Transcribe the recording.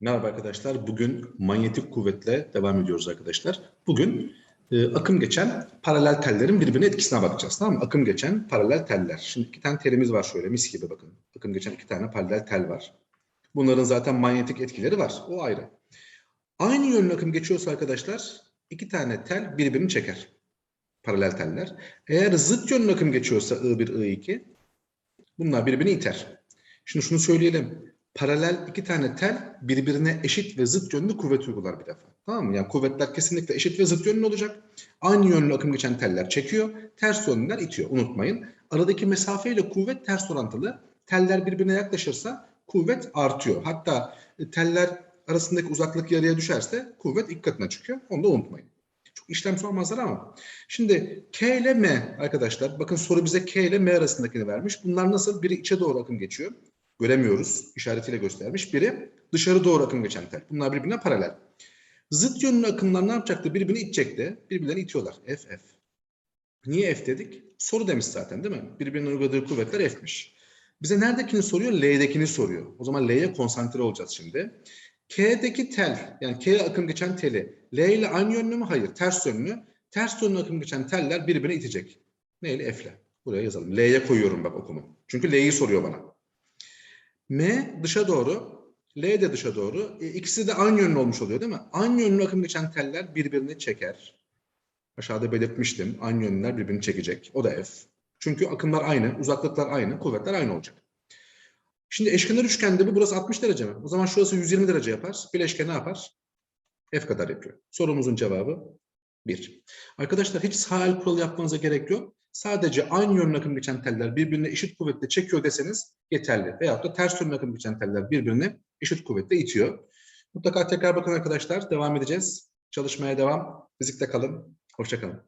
Merhaba arkadaşlar. Bugün manyetik kuvvetle devam ediyoruz arkadaşlar. Bugün e, akım geçen paralel tellerin birbirine etkisine bakacağız. Tamam mı? Akım geçen paralel teller. Şimdi iki tane telimiz var şöyle mis gibi bakın. Akım geçen iki tane paralel tel var. Bunların zaten manyetik etkileri var. O ayrı. Aynı yönlü akım geçiyorsa arkadaşlar iki tane tel birbirini çeker. Paralel teller. Eğer zıt yönlü akım geçiyorsa I1, I2 bunlar birbirini iter. Şimdi şunu söyleyelim paralel iki tane tel birbirine eşit ve zıt yönlü kuvvet uygular bir defa. Tamam mı? Yani kuvvetler kesinlikle eşit ve zıt yönlü olacak. Aynı yönlü akım geçen teller çekiyor, ters yönlüler itiyor. Unutmayın. Aradaki mesafe ile kuvvet ters orantılı. Teller birbirine yaklaşırsa kuvvet artıyor. Hatta e, teller arasındaki uzaklık yarıya düşerse kuvvet ilk katına çıkıyor. Onu da unutmayın. Çok işlem sormazlar ama. Şimdi K ile M arkadaşlar. Bakın soru bize K ile M arasındakini vermiş. Bunlar nasıl? Biri içe doğru akım geçiyor göremiyoruz. işaretiyle göstermiş. Biri dışarı doğru akım geçen tel. Bunlar birbirine paralel. Zıt yönlü akımlar ne yapacaktı? Birbirini itecekti. Birbirlerini itiyorlar. F, F. Niye F dedik? Soru demiş zaten değil mi? Birbirine uyguladığı kuvvetler F'miş. Bize neredekini soruyor? L'dekini soruyor. O zaman L'ye konsantre olacağız şimdi. K'deki tel, yani K'ye akım geçen teli L ile aynı yönlü mü? Hayır. Ters yönlü. Ters yönlü akım geçen teller birbirine itecek. Neyle? F'le. Buraya yazalım. L'ye koyuyorum bak okumu. Çünkü L'yi soruyor bana. M dışa doğru, L de dışa doğru. E, ikisi de aynı yönlü olmuş oluyor değil mi? Aynı yönlü akım geçen teller birbirini çeker. Aşağıda belirtmiştim. Aynı yönlüler birbirini çekecek. O da F. Çünkü akımlar aynı, uzaklıklar aynı, kuvvetler aynı olacak. Şimdi eşkenar üçgende bu burası 60 derece mi? O zaman şurası 120 derece yapar. Bileşke ne yapar? F kadar yapıyor. Sorumuzun cevabı 1. Arkadaşlar hiç sağ el kuralı yapmanıza gerek yok. Sadece aynı yönlü akım geçen teller birbirine eşit kuvvetle çekiyor deseniz yeterli. Veyahut da ters yönlü akım geçen teller birbirine eşit kuvvetle itiyor. Mutlaka tekrar bakın arkadaşlar. Devam edeceğiz. Çalışmaya devam. Fizikte kalın. Hoşçakalın.